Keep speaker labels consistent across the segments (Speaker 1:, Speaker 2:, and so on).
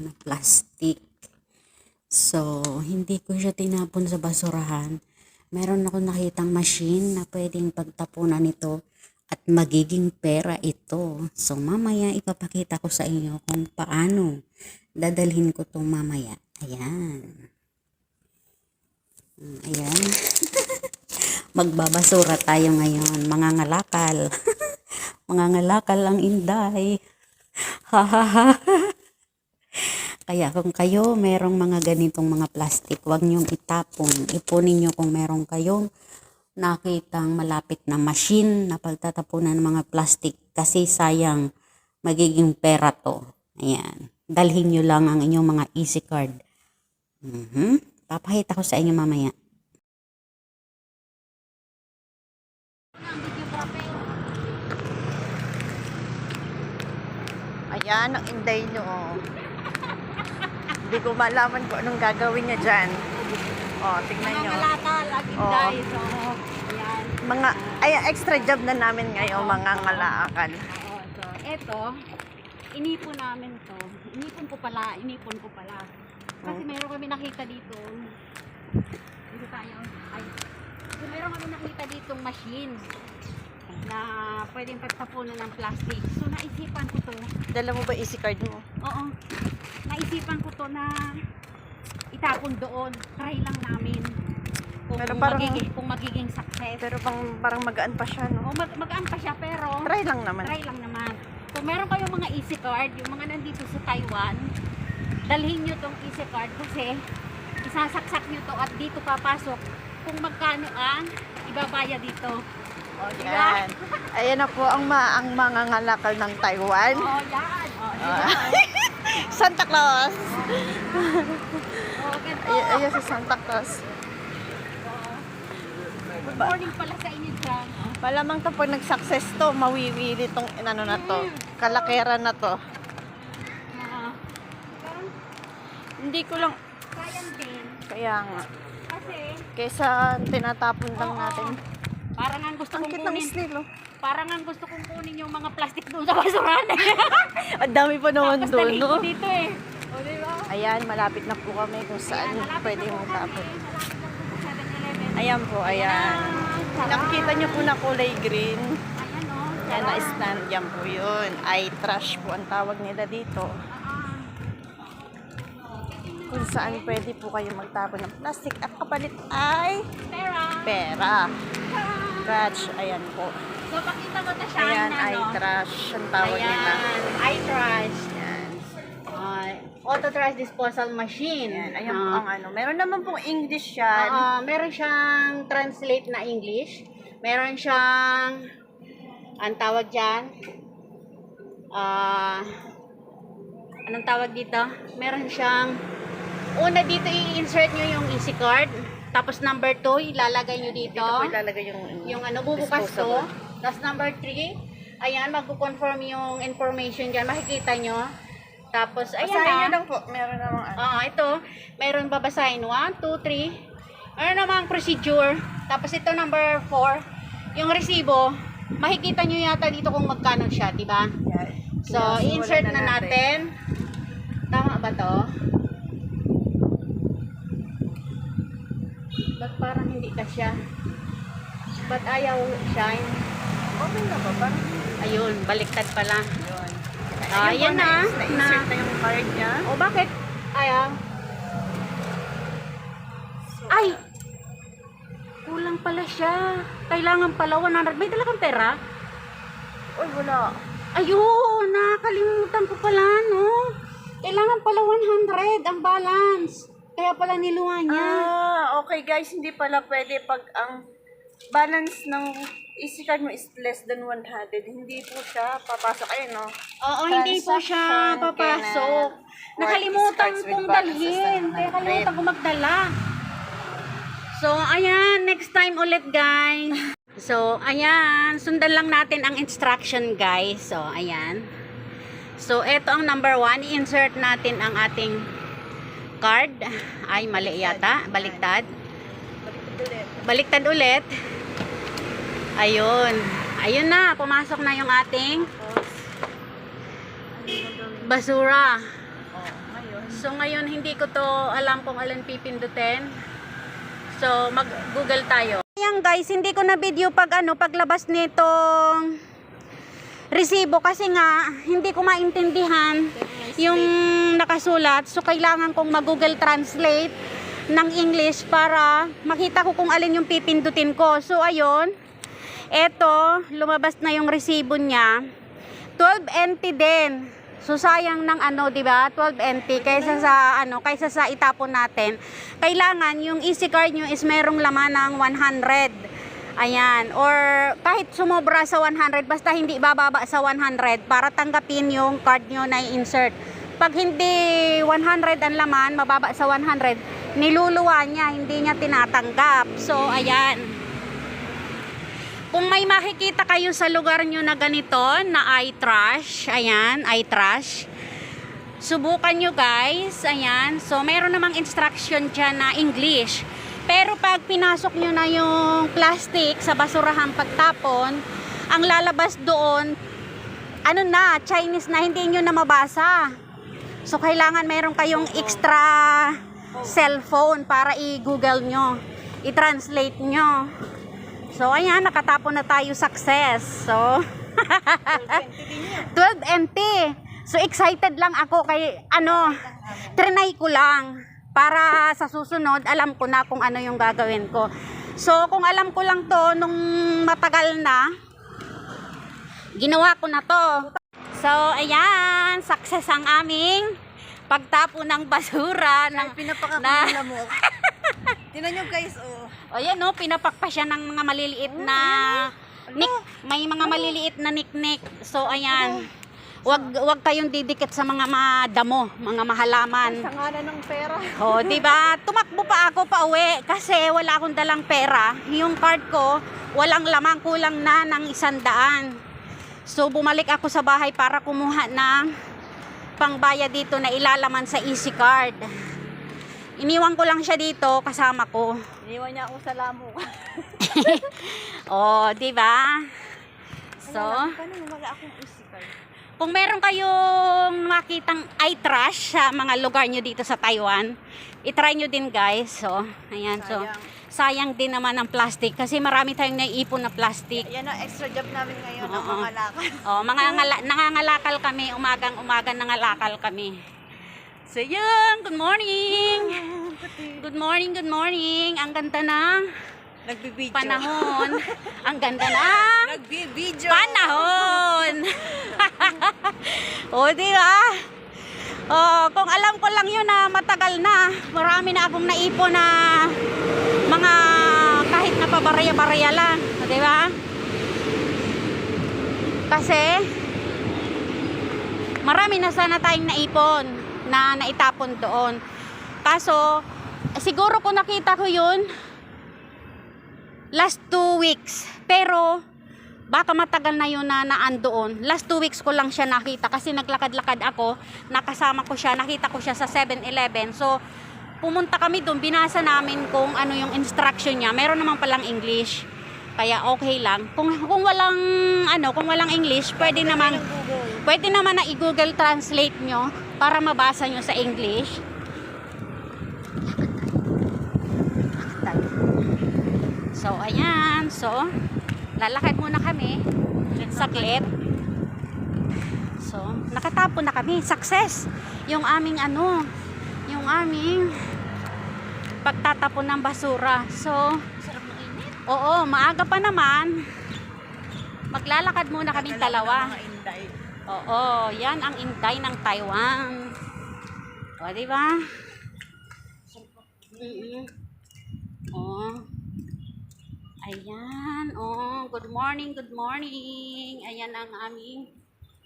Speaker 1: na plastic. So, hindi ko siya tinapon sa basurahan. Meron ako nakitang machine na pwedeng pagtapunan ito at magiging pera ito. So, mamaya ipapakita ko sa inyo kung paano dadalhin ko itong mamaya. Ayan. Mm, Ayan. Magbabasura tayo ngayon. Mga ngalakal. Mga ngalakal ang inday. Ha ha ha. Kaya kung kayo merong mga ganitong mga plastic, huwag niyong itapon. Ipunin niyo kung meron kayong nakitang malapit na machine na pagtatapunan ng mga plastic kasi sayang magiging pera to. Ayan. Dalhin niyo lang ang inyong mga easy card. Mhm. Papakita ko sa inyo mamaya.
Speaker 2: Ayan, ang inday nyo. Oh. Hindi ko malaman kung anong gagawin niya dyan. Oh, tingnan nyo.
Speaker 3: Ngalakal, aginday. So, yan.
Speaker 2: Mga, ay, extra job na namin ngayon, mga ngalakal.
Speaker 3: Oo, so, eto, inipon namin to. Inipon ko pala, inipon ko pala. Kasi meron kami nakita dito. Dito tayo. Ay. Meron kami nakita ditong machine na pwedeng pagtapunan ng plastic. So, naisipan ko to.
Speaker 2: Dala mo ba easy card mo?
Speaker 3: Oo. Naisipan ko to na itapon doon. Try lang namin. Kung,
Speaker 2: Pero parang-
Speaker 3: magiging, kung magiging success.
Speaker 2: Pero pang, parang magaan pa siya, no?
Speaker 3: O mag magaan pa siya pero
Speaker 2: Try lang naman.
Speaker 3: try lang naman. Kung meron kayong mga easy card, yung mga nandito sa Taiwan, dalhin nyo tong easy card kasi isasaksak nyo to at dito papasok kung magkano ang ibabaya dito. O, di ba?
Speaker 2: Yan. Ayan na po ang, ma ang mga ngalakal ng Taiwan.
Speaker 3: O, yan. O, di ba?
Speaker 2: Santa Claus!
Speaker 3: O, ganito.
Speaker 2: Ay ayan si Santa Claus.
Speaker 3: Good morning pala sa inyo dyan.
Speaker 2: Malamang to pag nag-success to, mawiwili tong ano na to. Kalakera na to.
Speaker 3: Pero
Speaker 2: Hindi ko lang,
Speaker 3: sayang din.
Speaker 2: kaya nga.
Speaker 3: Kasi
Speaker 2: Kesa tinatapon lang
Speaker 3: Oo. Parang ang gusto
Speaker 2: Ang
Speaker 3: kong
Speaker 2: cute ng
Speaker 3: kunin.
Speaker 2: snail, oh.
Speaker 3: Parang ang gusto kong kunin yung mga plastic doon sa basurahan.
Speaker 2: Ang dami pa naman
Speaker 3: Tapos
Speaker 2: doon, no?
Speaker 3: ko dito eh. O, di ba?
Speaker 2: Ayan, malapit na po kami kung saan
Speaker 3: Ayan, malapit
Speaker 2: pwede
Speaker 3: na po
Speaker 2: mong
Speaker 3: kami.
Speaker 2: tapon.
Speaker 3: Malapit na po sa 7-Eleven.
Speaker 2: Ayan po, ayan.
Speaker 3: Sarap.
Speaker 2: Nakikita niyo po na kulay green.
Speaker 3: Ayan o.
Speaker 2: Yan na stand, yan po yun. Ay trash po ang tawag nila dito. Kung saan pwede po kayo magtapon ng plastic at kapalit ay
Speaker 3: Pera.
Speaker 2: pera. Trash, ayan po.
Speaker 3: So, pakita ko na siya.
Speaker 2: Ayan,
Speaker 3: na,
Speaker 2: ay
Speaker 3: no?
Speaker 2: trash ang tawag nila.
Speaker 3: Ayan, eye trash.
Speaker 2: Ayan.
Speaker 3: Uh, auto trash disposal machine.
Speaker 2: Ayan, ayan po
Speaker 3: Ah,
Speaker 2: ang ano. Meron naman pong English yan.
Speaker 3: ah, meron siyang translate na English. Meron siyang ang tawag dyan. Ah, anong tawag dito? Meron siyang una dito i-insert nyo yung easy card. Tapos number 2, ilalagay nyo dito.
Speaker 2: Dito po ilalagay yung,
Speaker 3: yung ano, bubukas to. Tapos number 3, ayan, magko-confirm yung information dyan. Makikita nyo. Tapos, ayan
Speaker 2: Basahin
Speaker 3: na.
Speaker 2: nyo lang po. Meron namang ano.
Speaker 3: Ah, ito, meron babasahin. 1, 2, 3. Meron namang procedure. Tapos ito number 4, yung resibo. Makikita nyo yata dito kung magkano siya, di ba?
Speaker 2: Yan.
Speaker 3: So, insert na natin. Tama ba to? Ba't parang hindi ka siya? Ba't ayaw shine?
Speaker 2: Okay na ba? Parang
Speaker 3: Ayun, baliktad pala.
Speaker 2: yun.
Speaker 3: Ah,
Speaker 2: Ayun
Speaker 3: yan
Speaker 2: po,
Speaker 3: na.
Speaker 2: Na-insert
Speaker 3: Na-
Speaker 2: na yung card niya.
Speaker 3: O bakit? Ayaw. Ay! Kulang pala siya. Kailangan pala 100. May talagang pera?
Speaker 2: Uy, wala.
Speaker 3: Ayun, nakakalimutan ko pala, no? Kailangan pala 100 ang balance. Kaya pala niluha niya.
Speaker 2: Ah, okay guys, hindi pala pwede pag ang balance ng easy card mo is less than 100. Hindi po siya papasok. Ayun, no?
Speaker 3: Oo, hindi po siya
Speaker 2: transaction
Speaker 3: papasok.
Speaker 2: cannot
Speaker 3: Nakalimutan
Speaker 2: work with
Speaker 3: kong
Speaker 2: balances
Speaker 3: dalhin.
Speaker 2: than
Speaker 3: Kaya
Speaker 2: 100.
Speaker 3: kalimutan ko magdala. So, ayan. Next time ulit, guys. So, ayan. Sundan lang natin ang instruction, guys. So, ayan. So, eto ang number one. I-insert natin ang ating card. Ay, mali yata. Baliktad. Baliktad ulit. Ayun. Ayun na. Pumasok na yung ating basura. So ngayon hindi ko to alam kung alin pipindutin. So mag-google tayo. Ayan guys, hindi ko na video pag ano, paglabas nitong resibo kasi nga hindi ko maintindihan yung nakasulat. So kailangan kong mag-google translate ng English para makita ko kung alin yung pipindutin ko. So ayun, eto, lumabas na yung resibo niya. 12 NT din. So sayang ng ano, 'di ba? 12 NT kaysa sa ano, kaysa sa itapon natin. Kailangan yung EC card nyo is merong laman ng 100. Ayan, or kahit sumobra sa 100 basta hindi bababa sa 100 para tanggapin yung card nyo na i-insert. Pag hindi 100 ang laman, mababa sa 100, niluluwa niya, hindi niya tinatanggap. So ayan. Kung may makikita kayo sa lugar nyo na ganito, na iTrash, ayan, iTrash, subukan nyo guys, ayan. So, meron namang instruction dyan na English. Pero pag pinasok nyo na yung plastic sa basurahan pagtapon, ang lalabas doon, ano na, Chinese na, hindi nyo na mabasa. So, kailangan meron kayong extra cellphone para i-google nyo, i-translate nyo. So, ayan, nakatapon na tayo success. So, 12 NT. So, excited lang ako kay, ano, trinay ko lang. Para sa susunod, alam ko na kung ano yung gagawin ko. So, kung alam ko lang to nung matagal na, ginawa ko na to. So, ayan, success ang aming pagtapo ng basura. Ng,
Speaker 2: Pinapaka ko
Speaker 3: na-
Speaker 2: lamok. Tinan nyo guys, oh.
Speaker 3: O yan no, pinapak pa siya ng mga maliliit na nik, may mga maliliit na niknik. So ayan. Wag wag kayong didikit sa mga madamo, mga mahalaman.
Speaker 2: Sangalan ng pera.
Speaker 3: O, di ba? Tumakbo pa ako pa uwi kasi wala akong dalang pera. Yung card ko, walang lamang kulang na ng isang daan. So bumalik ako sa bahay para kumuha ng pangbaya dito na ilalaman sa easy card. Iniwan ko lang siya dito kasama ko.
Speaker 2: Iniwan niya ako sa lamok.
Speaker 3: Oh, 'di ba? So,
Speaker 2: mo wala akong isikal?
Speaker 3: Kung meron kayong makitang eye trash sa mga lugar nyo dito sa Taiwan, i-try nyo din guys. So, ayan. So, sayang din naman ang plastic kasi marami tayong naiipon na plastic.
Speaker 2: Yan ang extra job namin ngayon, ang
Speaker 3: Oo.
Speaker 2: mga lakad.
Speaker 3: Oh, mga ngala- nangangalakal kami, umagang umaga nangalakal kami. So, yun. Good morning. Good morning, good morning. Ang ganda ng
Speaker 2: Nagbibideo.
Speaker 3: panahon. Ang ganda ng
Speaker 2: Nagbibideo.
Speaker 3: panahon. o, di ba? Oh, kung alam ko lang yun na matagal na, marami na akong naipon na mga kahit na pabarya-barya lang, O, di ba? Kasi marami na sana tayong naipon na naitapon doon. Kaso, siguro kung nakita ko yun, last two weeks. Pero, baka matagal na yun na naandoon. Last two weeks ko lang siya nakita kasi naglakad-lakad ako, nakasama ko siya, nakita ko siya sa 7-Eleven. So, pumunta kami doon, binasa namin kung ano yung instruction niya. Meron naman palang English. Kaya okay lang. Kung kung walang ano, kung walang English, pwede naman pwede naman na i-Google Translate nyo para mabasa nyo sa English. So, ayan. So, lalakad muna kami. Saglit. So, nakatapon na kami. Success! Yung aming ano, yung aming pagtatapon ng basura. So, oo, maaga pa naman. Maglalakad muna kami dalawa. Oo, yan ang inday ng Taiwan. O, di ba? Mm-mm. Ayan. Oh, good morning, good morning. Ayan ang aming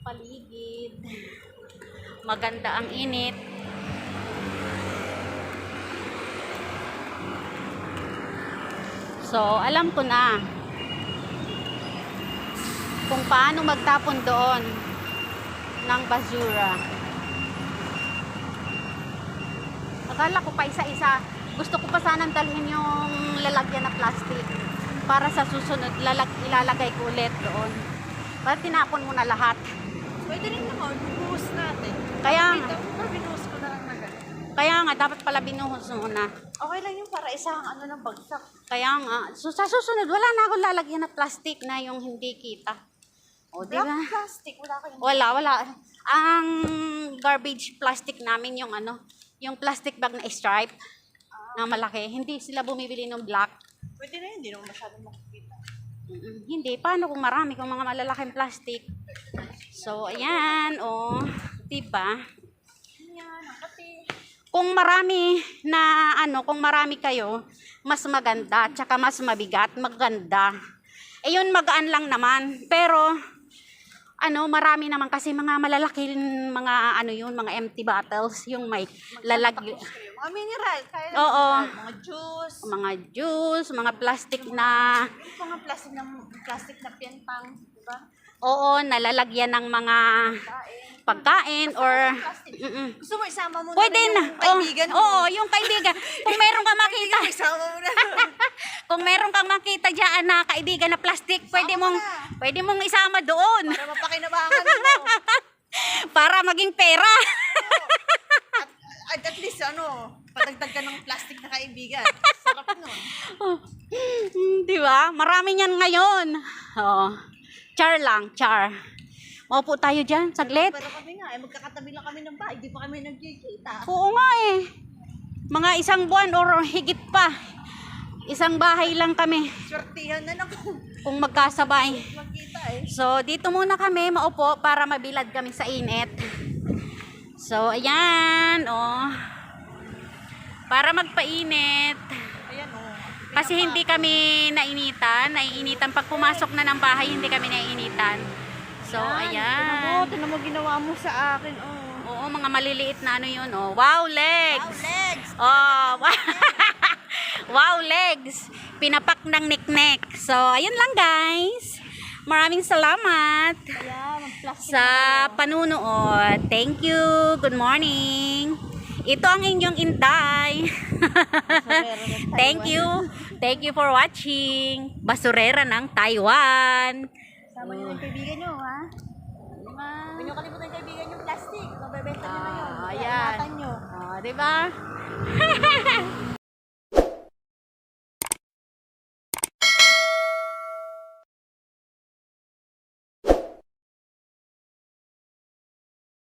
Speaker 3: paligid. Maganda ang init. So, alam ko na kung paano magtapon doon ng basura. Akala ko pa isa-isa. Gusto ko pa sanang dalhin yung lalagyan na plastic para sa susunod lalag, ilalagay ko ulit doon. Para tinapon mo na lahat.
Speaker 2: Pwede rin naman, bubuhos natin.
Speaker 3: Kaya nga.
Speaker 2: Binuhos ko na lang na ganun.
Speaker 3: Kaya nga, dapat pala binuhos muna.
Speaker 2: Okay lang yung para isang ano ng bagsak.
Speaker 3: Kaya nga, so, sa susunod, wala na akong lalagyan na plastic na yung hindi kita. O, di ba?
Speaker 2: Plastic, wala kayong...
Speaker 3: Wala, wala. Ang garbage plastic namin yung ano, yung plastic bag na stripe na malaki. Hindi sila bumibili ng black.
Speaker 2: Pwede na yun, hindi naman masyadong makikita.
Speaker 3: Mm-mm. Hindi, paano kung marami kung mga malalaking plastic? So, ayan, oh, diba?
Speaker 2: Yan, ang pati.
Speaker 3: Kung marami na, ano, kung marami kayo, mas maganda, tsaka mas mabigat, maganda. Eh yun, magaan lang naman. Pero, ano, marami naman kasi mga malalaki, mga ano yun, mga empty bottles, yung may lalagyan.
Speaker 2: Mga mineral, kaya
Speaker 3: Oo.
Speaker 2: mga juice,
Speaker 3: mga juice, mga plastic na,
Speaker 2: mga plastic na plastic na pientang, di ba?
Speaker 3: oo, nalalagyan ng mga
Speaker 2: Kain.
Speaker 3: pagkain or,
Speaker 2: Plastic.
Speaker 3: mm
Speaker 2: Gusto mo isama mo
Speaker 3: Pwede
Speaker 2: na
Speaker 3: na.
Speaker 2: yung kaibigan
Speaker 3: oh,
Speaker 2: mo?
Speaker 3: Oo, yung kaibigan. Kung meron kang makita,
Speaker 2: Isama mo na.
Speaker 3: kung meron kang makita diyan na kaibigan na plastic, pwede mong
Speaker 2: na.
Speaker 3: pwede mong isama doon
Speaker 2: para mapakinabangan mo.
Speaker 3: para maging pera.
Speaker 2: At, at, least, ano, padagdag ka ng plastic na kaibigan. Sarap nun.
Speaker 3: Hmm, 'Di ba? Marami niyan ngayon. Oo. Char lang, char. Maupo tayo diyan, saglit.
Speaker 2: Pero kami nga, eh, magkakatabi lang kami ng bahay. Di pa kami nagkikita.
Speaker 3: Oo nga eh. Mga isang buwan or higit pa. Isang bahay lang kami
Speaker 2: Swertihan na lang kung
Speaker 3: kung magkasabay.
Speaker 2: magkita eh.
Speaker 3: So, dito muna kami maupo para mabilad kami sa init. So, ayan, oh. Para magpainit.
Speaker 2: Ayan o.
Speaker 3: Kasi hindi kami nainitan. Naiinitan. Pag pumasok na ng bahay, hindi kami naiinitan. So, ayan.
Speaker 2: Tinan mo ginawa mo sa akin. Oh.
Speaker 3: Oo, mga maliliit na ano yun, oh. Wow, legs!
Speaker 2: legs!
Speaker 3: Oh, wow. wow, legs. Pinapak ng niknek. So, ayun lang guys. Maraming salamat sa panunood. Thank you. Good morning. Ito ang inyong intay. Thank you. Thank you for watching. Basurera ng Taiwan.
Speaker 2: Sama niyo yung kaibigan niyo, ha? Huwag niyo kalimutan kaibigan yung plastic. Mabebenta niyo na yun.
Speaker 3: Ah, ayan. Oh, 'di ba?